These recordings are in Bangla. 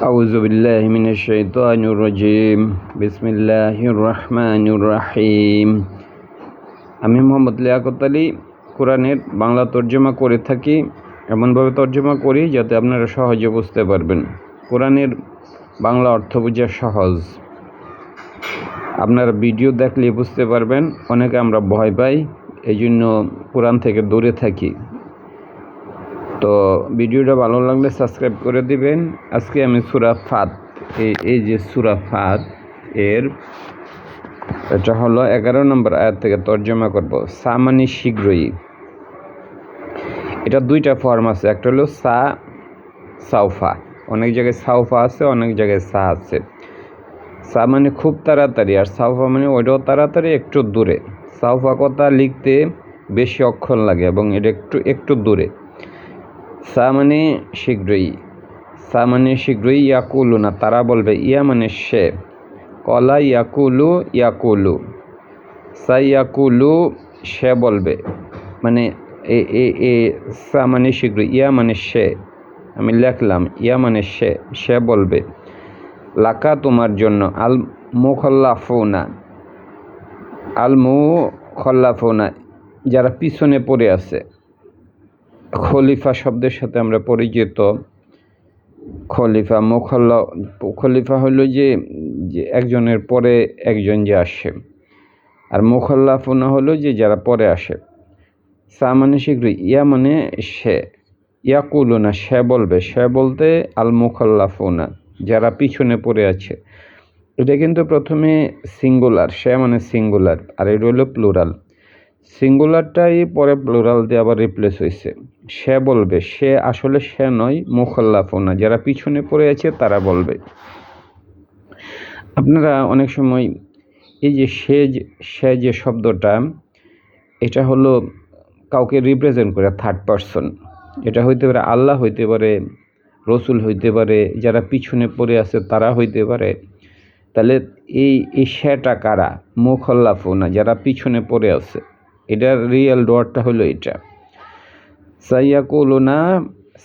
أعوذ بالله من الشيطان الرجيم بسم الله الرحمن الرحيم আমি মোহাম্মদ লিয়াকত আলী কোরআনের বাংলা তর্জমা করে থাকি এমনভাবে তর্জমা করি যাতে আপনারা সহজে বুঝতে পারবেন কোরআনের বাংলা অর্থ বোঝা সহজ আপনারা ভিডিও দেখলে বুঝতে পারবেন অনেকে আমরা ভয় পাই এই জন্য কোরআন থেকে দূরে থাকি তো ভিডিওটা ভালো লাগলে সাবস্ক্রাইব করে দিবেন। আজকে আমি সুরা ফাত, এই যে সুরা ফাত এর, এটা হলো এগারো নম্বর আয়াত থেকে তর্জমা করব। সামানি শীঘ্রই। এটা দুইটা ফর্ম আছে, একটা হলো সা, সাউফা। অনেক জায়গায় সাউফা আছে, অনেক জায়গায় সা আছে। সা মানে খুব তাড়াতাড়ি, আর সাউফা মানে ওইটাও তাড়াতাড়ি, একটু দূরে। সাউফা কথা লিখতে বেশি অক্ষর লাগে এবং এটা একটু একটু দূরে। সা মানে শীঘ্রই সা মানে শীঘ্রই ইয়াকুলু না, তারা বলবে, ইয়া মানে সে। কলা ইয়াকুলু ইয়াকুলু সা ইয়াকুলু সে বলবে। মানে এ এ এ সা মানে শীঘ্রই, ইয়া মানে সে। আমি লেখলাম, ইয়া মানে সে সে বলবে, লাকা তোমার জন্য, আল মুখল্লাফুনা আল মুখল্লাফুনা, যারা পিছনে পড়ে আছে। খলিফা শব্দের সাথে আমরা পরিচিত। খলিফা মুখল্লা, খলিফা হলো যে একজনের পরে একজন যে আসে। আর মুখল্লাফুনা হলো যে যারা পরে আসে। সা মানে শীঘ্র, ইয়া মানে সে ইয়াকুলো না, সে বলবে। সে বলতে আল মুখল্লাফুনা যারা পিছনে পড়ে আছে। এটা কিন্তু প্রথমে সিঙ্গুলার, সে মানে সিঙ্গুলার, আর এটা হলো প্লুরাল। সিঙ্গুলারটাই পরে প্লুরাল দিয়ে আবার রিপ্লেস হয়েছে। সে বলবে, সে আসলে সে নয় মুখল্লাফোনা যারা পিছনে পড়ে আছে, তারা বলবে। আপনারা অনেক সময় এই যে সে সে যে শব্দটা, এটা হলো কাউকে রিপ্রেজেন্ট করে থার্ড পারসন এটা হইতে পারে আল্লাহ, হইতে পারে রসুল, হইতে পারে যারা পিছনে পড়ে আছে, তারা হইতে পারে। তাহলে এই এই সেটা কারা? মুখল্লাফোনা যারা পিছনে পড়ে আছে। এটার রিয়েল ডোয়ারটা হলো এটা। সাইয়া না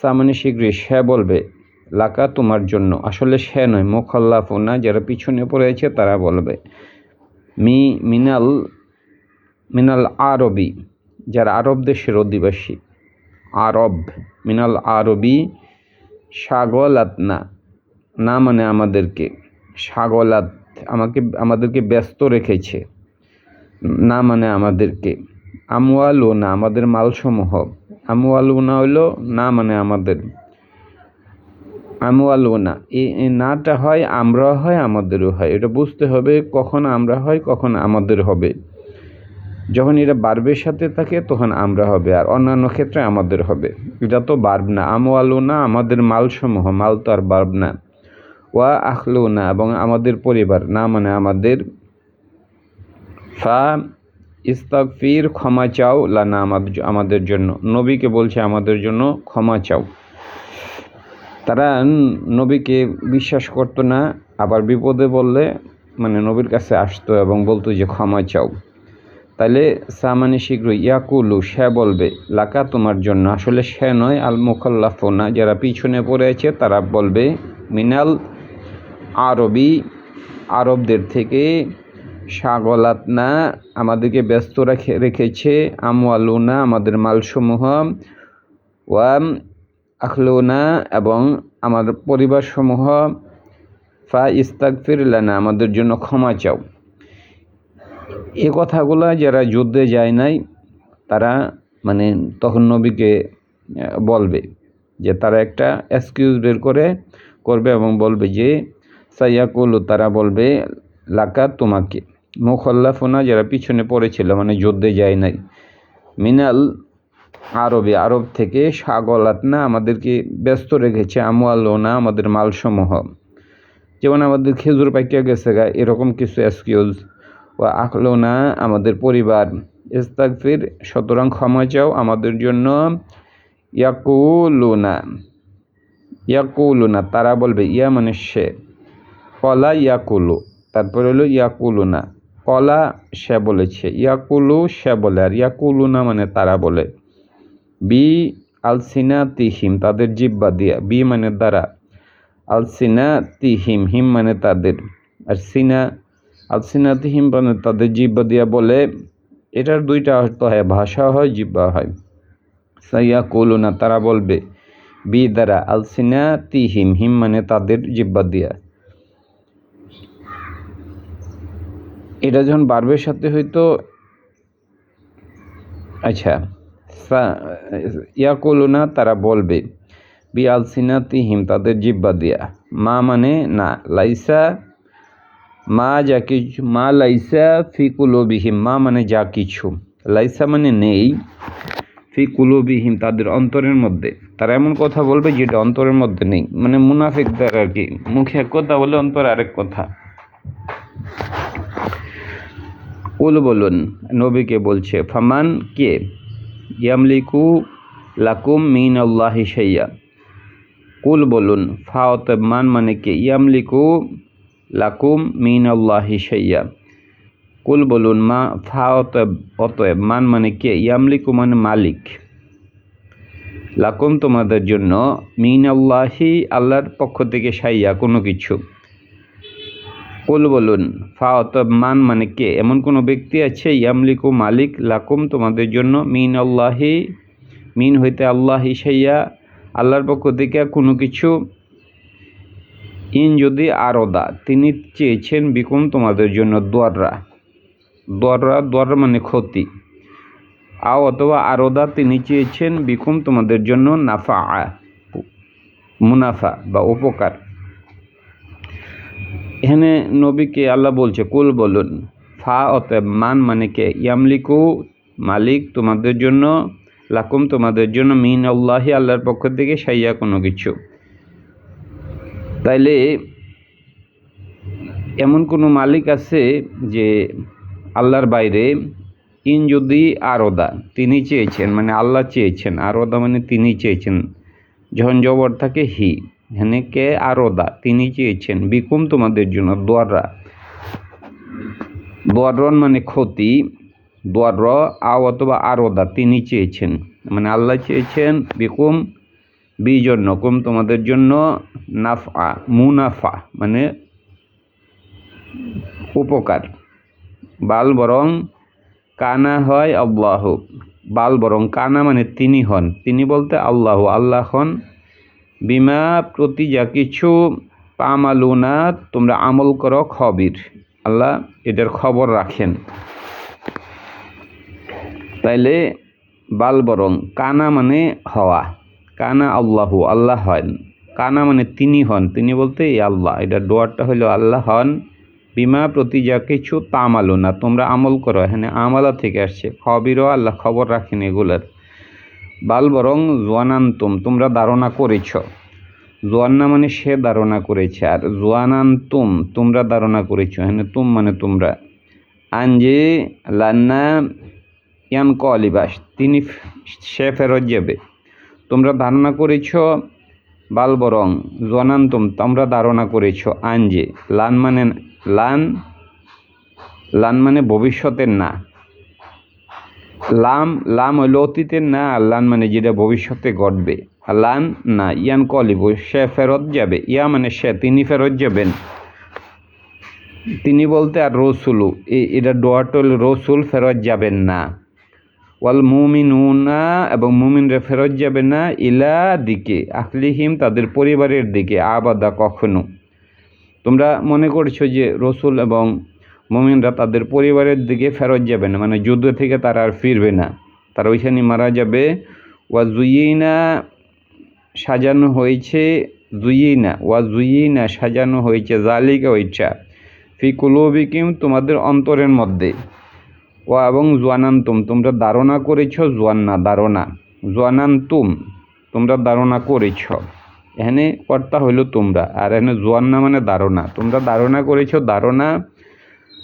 সামানি শীঘ্রই সে বলবে, লাকা তোমার জন্য। আসলে সে নয়, মোখাল্লাফোনা, যারা পিছনে পড়ে আছে তারা বলবে। মি, মিনাল মিনাল আরবি, যারা আরব দেশের অধিবাসী। আরব, মিনাল আরবি সাগলাত না না মানে আমাদেরকে, সাগলাত, আমাকে, আমাদেরকে ব্যস্ত রেখেছে। না মানে আমাদেরকে। আমওয়ালু না আমাদের মালসমূহ। আমওয়ালু না হইল না মানে আমাদের। আমওয়ালু না এই নাটা হয় আমরা হয়, আমাদেরও হয়। এটা বুঝতে হবে কখন আমরা হয়, কখন আমাদের হবে। যখন এটা বার্বের সাথে থাকে, তখন আমরা হবে, আর অন্যান্য ক্ষেত্রে আমাদের হবে। এটা তো বার্ব না। আমওয়ালু না আমাদের মালসমূহ, মাল তো আর বার্ব না। ওয়া আখলু না এবং আমাদের পরিবার, না মানে আমাদের। ফা ইস্তাকফির ক্ষমা চাও লানা আমাদের জন্য। নবীকে বলছে আমাদের জন্য ক্ষমা চাও। তারা নবীকে বিশ্বাস করতো না, আবার বিপদে বললে মানে নবীর কাছে আসতো এবং বলতো যে ক্ষমা চাও। তাহলে সামানি শীঘ্র ইয়াকুলু, সে বলবে, লাকা তোমার জন্য। আসলে সে নয় আল মুখল্লাফোনা যারা পিছনে পড়ে আছে, তারা বলবে, মিনাল আরবি আরবদের থেকে সাগলাত না আমাদেরকে ব্যস্ত রেখে, রেখেছে। আমওয়ালুনা আমাদের মালসমূহ। ওয়াম আখলুনা এবং আমাদের পরিবারসমূহ। ফা ইস্তাকফির লানা, আমাদের জন্য ক্ষমা চাও। এ কথাগুলো যারা যুদ্ধে যায় নাই, তারা মানে তখন নবীকে বলবে যে তারা একটা এক্সকিউজ বের করে করবে এবং বলবে যে, সাইয়াকুলু, তারা বলবে, লাকা তোমাকে। মুখল্লাফোনা যারা পিছনে পড়েছিল মানে যুদ্ধে যায় নাই। মিনাল আরবে, আরব থেকে সাগলাত না আমাদেরকে ব্যস্ত রেখেছে আমওয়ালোনা আমাদের মালসমূহ। যেমন আমাদের খেজুর পাইকা গেছে গা, এরকম কিছু এক্সকিউজ ও আখলোনা আমাদের পরিবার। ইস্তাকফির সুতরাং ক্ষমা চাও আমাদের জন্য। ইয়াকুলুনা ইয়াকুলুনা, তারা বলবে, ইয়া মানে সে। কলা ইয়াকুলু, তারপরে হলো ইয়াকুলুনা। কলা সে বলেছে, ইয়াকুলু সে বলে, আর ইয়াকুলু না মানে তারা বলে। বি আলসিনা তিহিম তাদের জিব্বা দিয়া। বি মানে দ্বারা। আলসিনা তিহিম হিম মানে তাদের। আর সিনা আলসিনা তিহিম মানে তাদের জিব্বা দিয়া বলে। এটার দুইটা অর্থ হয়, ভাষা হয়, জিব্বা হয়। সাইয়া কলুনা তারা বলবে। বি দ্বারা আলসিনা তিহিম হিম মানে তাদের জিব্বা দিয়া। এটা যখন বার্বের সাথে হয়তো আচ্ছা ইয়া কলুনা তারা বলবে বি আলসিনা তিহিম তাদের জিব্বা দিয়া। মা মানে না, লাইসা, মা যা কিছু, মা লাইসা ফি কুলোবিহিম, মা মানে যা কিছু। লাইসা মানে নেই, ফি কুলোবিহিম, তাদের অন্তরের মধ্যে। তারা এমন কথা বলবে যেটা অন্তরের মধ্যে নেই। মানে মুনাফিকদের আর কি, মুখে এক কথা বলে অন্তরে আরেক কথা। কুল বলুন, নবীকে বলছে, ফামান কে? ইয়ামলিকু লাকুম মিন আল্লাহি সাইয়া কুল বলুন, ফাওত মান মানে কে? ইয়ামলিকু লাকুম মিন আল্লাহি সাইয়া কুল বলুন, মা, ফাওত, অতএব মান মানে কে? ইয়ামলিকু মানে মালিক। লাকুম তোমাদের জন্য মিন আল্লাহি আল্লাহর পক্ষ থেকে সাইয়া কোনো কিছু। কুল বলুন ফাওত মান মানে কে? এমন কোনো ব্যক্তি আছে, ইয়ামলিকু মালিক লাকুম, তোমাদের জন্য মিন আল্লাহি, মিন হইতে আল্লাহি সাইয়া, আল্লাহর পক্ষ থেকে কোনো কিছু ইন যদি আরদা, তিনি চেয়েছেন বিকুম তোমাদের জন্য দোয়াররা। দোয়াররা দোয়াররা মানে ক্ষতি। আও অথবা আরদা, তিনি চেয়েছেন বিকুম তোমাদের জন্য নাফা, মুনাফা বা উপকার। এখানে নবীকে আল্লাহ বলছে, কুল বলুন, ফা অতএব মান মানে কে? ইয়ামলিকু মালিক তোমাদের জন্য, লাকুম তোমাদের জন্য, মিন আল্লাহি, আল্লাহর পক্ষ থেকে সাইয়া কোনো কিছু। তাইলে এমন কোনো মালিক আছে যে আল্লাহর বাইরে ইন যদি আরদা, তিনি চেয়েছেন মানে আল্লাহ চেয়েছেন, আরদা মানে তিনি চেয়েছেন, যখন জবর থাকে হি। এখানে কে আরদা, তিনি চেয়েছেন, বিকুম তোমাদের জন্য দোয়াররা। দোয়ারন মানে ক্ষতি দোয়ার আও অথবা আরদা, তিনি চেয়েছেন। মানে আল্লাহ চেয়েছেন, বিকুম বি জন্য কুম তোমাদের জন্য নাফা মুনাফা মানে উপকার। বাল বরং কানা হয় আল্লাহ বাল বরং কানা মানে তিনি হন। তিনি বলতে আল্লাহ আল্লাহ হন বিমা প্রতি যা কিছু পামালুনা, তোমরা আমল করো খবির। আল্লাহ এটার খবর রাখেন। তাইলে বাল বরং কানা মানে হওয়া। কানা আল্লাহ আল্লাহ হন। কানা মানে তিনি হন। তিনি বলতে এই আল্লাহ। এটা ডোয়ারটা হলো আল্লাহ হন। বিমা প্রতি যা কিছু তামালো না তোমরা আমল করো। এখানে আমালা থেকে আসছে। খবিরও আল্লাহ খবর রাখেন এগুলার। বাল বরং জোয়ানান্তুম, তোমরা ধারণা করেছ। জোয়ান্না মানে সে ধারণা করেছে, আর জোয়ানান্তুম তোমরা ধারণা করেছ। এখানে তুম মানে তোমরা। আঞ্জে লান্না ইয়ান কলিবাস, তিনি সে ফেরত যাবে। তোমরা ধারণা করেছ বাল বরং জনান্তম তোমরা ধারণা করেছ আঞ্জে। লান মানে লান লান মানে ভবিষ্যতের না। লাম লাম হইল অতীতের না, আর লান মানে যেটা ভবিষ্যতে ঘটবে। আর লান না, ইয়ান কলিব সে ফেরত যাবে। ইয়া মানে সে, তিনি ফেরত যাবেন। তিনি বলতে, আর রসুলু এটা ডোয়াটল রসুল ফেরত যাবেন না। ওয়াল মুমিন মুমিনুনা, এবং মুমিনরা ফেরত যাবে না, ইলা দিকে, আখলিহিম তাদের পরিবারের দিকে, আবাদা কখনো। তোমরা মনে করছ যে রসুল এবং মুমিনরা তাদের পরিবারের দিকে ফেরত যাবে না মানে যুদ্ধ থেকে তারা আর ফিরবে না। তারা ওইখানে মারা যাবে। ওয়া জুইনা সাজানো হয়েছে জুইনা ওয়া জুইনা সাজানো হয়েছে জালিকা ওইটা। ফি কুলুবিকিম, তোমাদের অন্তরের মধ্যে। ও এবং জোয়ানান্তুম, তোমরা ধারণা করেছ? জোয়ান্না, ধারণা। জোয়ানান্তুম, তোমরা ধারণা করেছ। এখানে কর্তা হইল তোমরা, আর এখানে জোয়ান্না মানে ধারণা। তোমরা ধারণা করেছ, ধারণা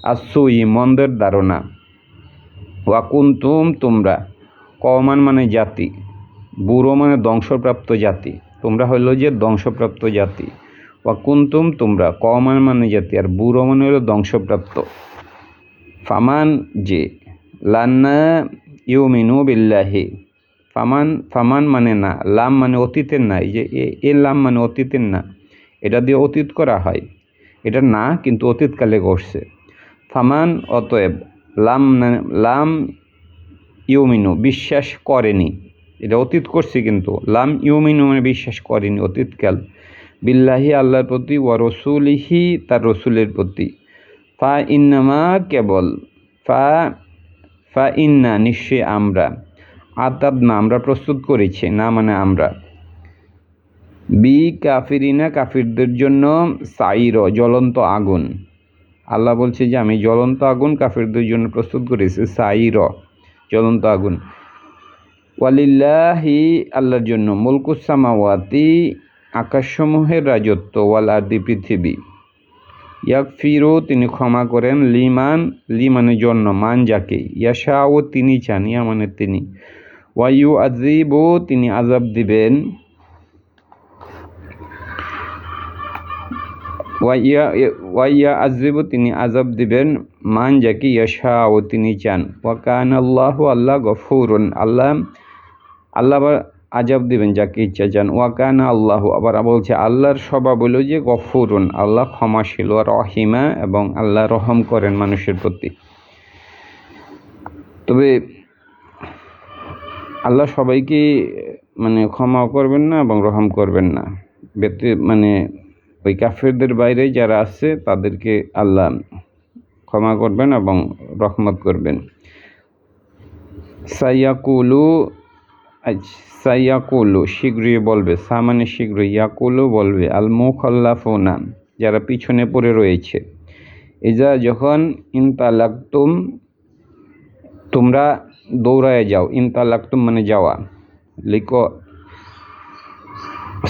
আর সুই মন্দের ধারণা। ওয়াকুন্তুম তোমরা কমান মানে জাতি, বুড়ো মানে ধ্বংসপ্রাপ্ত জাতি, তোমরা হইল যে ধ্বংসপ্রাপ্ত জাতি। ওয়াকুন্তুম তোমরা কমান মানে জাতি, আর বুড়ো মানে হলো ধ্বংসপ্রাপ্ত। ফামান যে, লান্না ইউমিনু বিল্লাহি, ফামান ফামান মানে না, লাম মানে অতীতের না এই যে এ লাম মানে অতীতের না, এটা দিয়ে অতীত করা হয়। এটা না, কিন্তু অতীতকালে ঘটছে। ফামান, অতএব লাম লাম ইউমিনু, বিশ্বাস করেনি। এটা অতীত করছে কিন্তু, লাম ইউমিনু মানে বিশ্বাস করেনি অতীতকাল বিল্লাহি আল্লাহর প্রতি ওয়া রসুলিহি, তার রসুলের প্রতি। ফা ইন্নামা কেবল, ফা ফা ইন্না নিশ্চয়ই আমরা। আতাব না, আমরা প্রস্তুত করেছি, না মানে আমরা। বি কাফিরিনা, কাফিরদের জন্য সাইর, জ্বলন্ত আগুন। আল্লাহ বলছে যে, আমি জ্বলন্ত আগুন কাফিরদের জন্য প্রস্তুত করেছি সাই র জ্বলন্ত আগুন। ওয়ালিল্লাহি আল্লাহর জন্য মুলকুসামাওয়াতি আকাশসমূহের রাজত্ব, ওয়াল আদি পৃথিবী। ইয়াকফিরু তিনি ক্ষমা করেন, লিমান লি মানে জন্য, মান যাকে ইয়াশাও তিনি চান ইয়া মানে তিনি। ওয়াইউ আজিবও তিনি আজাব দিবেন। ওয়াইয়া ওয়াইয়া আজিবু তিনি আজাব দিবেন মান যাকে ও তিনি চান ওয়াকান আল্লাহ আল্লাহ গফুরুন আল্লাহ আল্লাহ আবার আজাব দিবেন যাকে ইচ্ছা চান ওয়াকানা আল্লাহ আবার বলছে আল্লাহর স্বভাব হলো যে গফুরুন আল্লাহ ক্ষমাশীল ও রহিমা এবং আল্লাহ রহম করেন মানুষের প্রতি তবে আল্লাহ সবাইকে মানে ক্ষমা করবেন না এবং রহম করবেন না ব্যক্তি মানে ওই কাফেরদের বাইরে যারা আছে, তাদেরকে আল্লাহ ক্ষমা করবেন এবং রহমত করবেন। সাইয়াকুলু সাইয়াকুলু, শীঘ্রই বলবে সা মানে শীঘ্রই ইয়াকুলু বলবে আল মুখাল্লাফুনা যারা পিছনে পড়ে রয়েছে। এজা যখন ইনতালাকতুম, তোমরা দৌড়ায় যাও, ইনতালাকতুম মানে যাওয়া। লিখো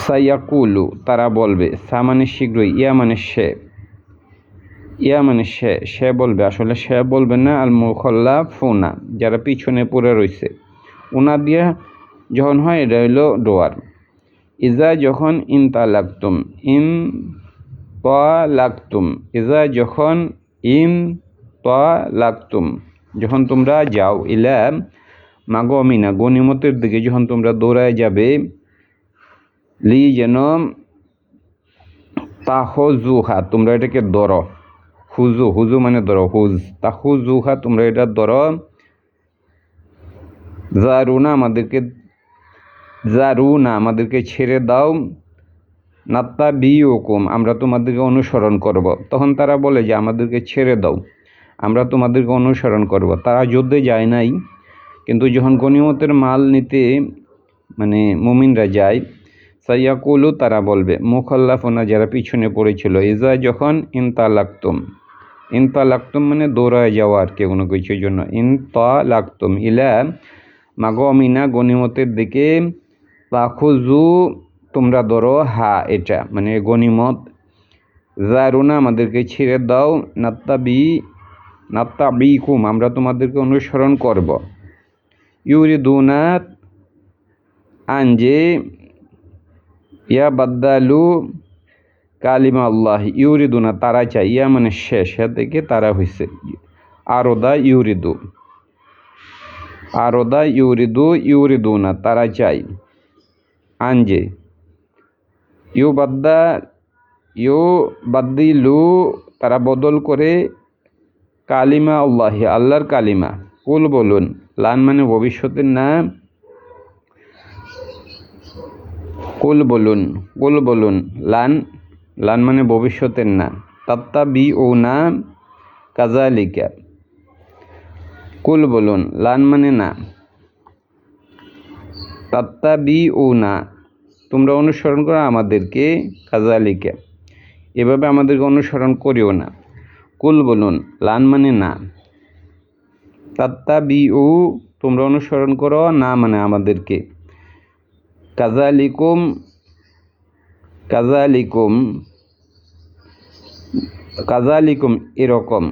সাইয়াকুলু তারা বলবে, সা মানে শীঘ্রই, ইয়া মানে সে। ইয়া মানে সে সে বলবে, আসলে সে বলবে না, আল মুখল্লা ফোনা যারা পিছনে পড়ে রয়েছে। ওনা দিয়ে যখন হয়, এটা হলো ডোয়ার। ইজা যখন ইনতা লাগতুম ইন ত লাগতুম ইজা যখন ইন ত লাগতুম যখন তোমরা যাও ইলা মাগো মিনা গনিমতের দিকে যখন তোমরা দৌড়ায় যাবে লি যেন তাহজুহা, তোমরা এটাকে দর হুজু হুজু মানে দর হুজ। তাহুজুহা, তোমরা এটা দর জারুনা আমাদেরকে জারুনা আমাদেরকে ছেড়ে দাও। নাত্তা বিউকুম আমরা তোমাদেরকে অনুসরণ করব। তখন তারা বলে যে, আমাদেরকে ছেড়ে দাও। আমরা তোমাদেরকে অনুসরণ করব। তারা যুদ্ধে যায় নাই, কিন্তু যখন গনিমতের মাল নিতে মানে মুমিনরা যায় সাইয়াকুলু, তারা বলবে, মুখল্লাফোনা যারা পিছনে পড়েছিল ইজা যখন ইনতা লাগতুম ইনতা লাগতুম মানে দৌড়ায় যাওয়া আর কি, কোনো কিছুর জন্য। ইনতা লাগতুম ইলা মাগো মিনা গনিমতের দিকে পাখুজু তোমরা ধরো, হা, এটা মানে গনিমত। জারুনা আমাদেরকে ছেড়ে দাও, নাত্তাবি কুম আমরা তোমাদেরকে অনুসরণ করব। ইউরিদুনাত আঞ্জে ইয়া বাদ্দালু কালিমা আল্লাহ ইউরিদুনা তারা চাই ইয়া মানে শেষ হ্যাঁ থেকে তারা হয়েছে আরোদা ইউরিদু আরোদা ইউরিদু ইউরিদুনা তারা চাই আঞ্জে ইউ বাদ্দা, ইউ বাদ্দিলু তারা বদল করে কালিমা আল্লাহ আল্লাহর কালিমা। কুল বলুন লান মানে ভবিষ্যতের নাম কুল বলুন কুল বলুন, লান লান মানে ভবিষ্যতের না। তাত্তা বি ও না কাজালিকা কুল বলুন, লান মানে না। তাত্তা বি ও না তোমরা অনুসরণ করো আমাদেরকে কাজালিকা এভাবে আমাদেরকে অনুসরণ করিও না। কুল বলুন, লান মানে না। তাত্তা বি ও তোমরা অনুসরণ করো না মানে আমাদেরকে। কাজালিকুম কাজালিকুম কাজালিকুম এরকম।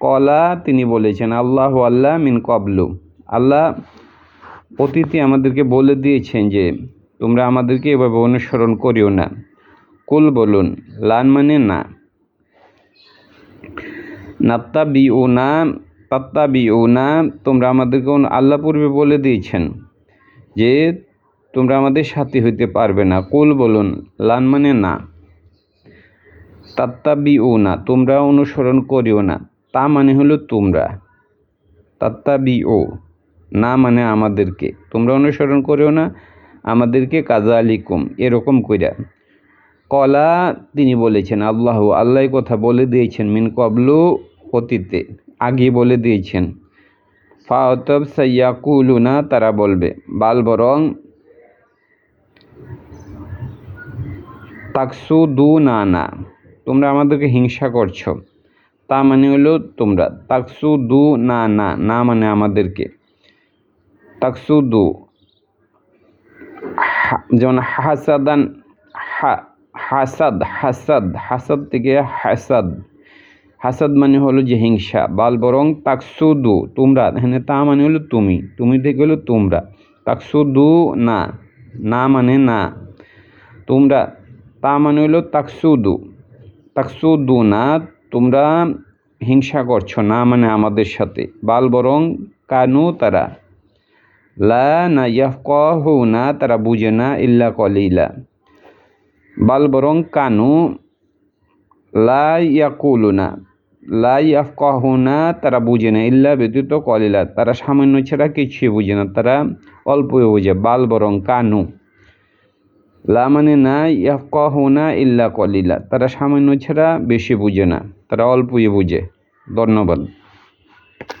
কলা তিনি বলেছেন, আল্লাহ আল্লাহ মিন কবলু আল্লাহ অতীতে আমাদেরকে বলে দিয়েছেন যে, তোমরা আমাদেরকে এভাবে অনুসরণ করিও না। কুল বলুন, লান মানে না। নাত্তা বি ও না তাত্তা বি ও না তোমরা আমাদেরকে আল্লাহ পূর্বে বলে দিয়েছেন যে তোমরা আমাদের সাথী হইতে পারবে না। কুল বলুন, লান মানে না। তাত্তাবি ও না তোমরা অনুসরণ করিও না। তা মানে হলো তোমরা। তাত্তাবি ও না মানে আমাদেরকে। তোমরা অনুসরণ করিও না, আমাদেরকে কাজা আলিকুম এরকম কইরা। কলা, তিনি বলেছেন, আল্লাহ আল্লাহ কথা বলে দিয়েছেন, মিন কবলু অতীতে। আগে বলে দিয়েছেন। ফাওতব সাইয়াকুলুনা, তারা বলবে, বাল বরং তাকসু দু না না তোমরা আমাদেরকে হিংসা করছ। তা মানে হলো তোমরা তাকসু দু না না না মানে আমাদেরকে। তাকসু দু যেমন হাসাদান হাসাদ হাসাদ হাসাদ থেকে হাসাদ। হাসাদ মানে হলো যে হিংসা, বাল বরং তাকসুদু, তোমরা হ্যাঁ তা মানে হলো তুমি তুমি থেকে হলো তোমরা। তাকসুদু না না মানে না। তোমরা তা মানে হলো তাকসুদু। তাকসুদু না তোমরা হিংসা করছ না মানে আমাদের সাথে। বাল বরং কানু তারা। লা না ইয়াফকাহু না তারা বুঝে না ইল্লা কলিলা। বাল বরং কানু। লা ইয়াকুলুনা। লা ইয়াফকাহুনা তারা বুঝে না ইল্লা ব্যতীত কলিলা। তারা সামান্য ছাড়া কিছুই বুঝে না, তারা অল্পই বুঝে। বাল বরং কানু। লা মানে না ইয়াফকাহুনা ইল্লা কলিলা। তারা সামান্য ছাড়া বেশি বুঝে না। তারা অল্পই বুঝে। ধন্যবাদ।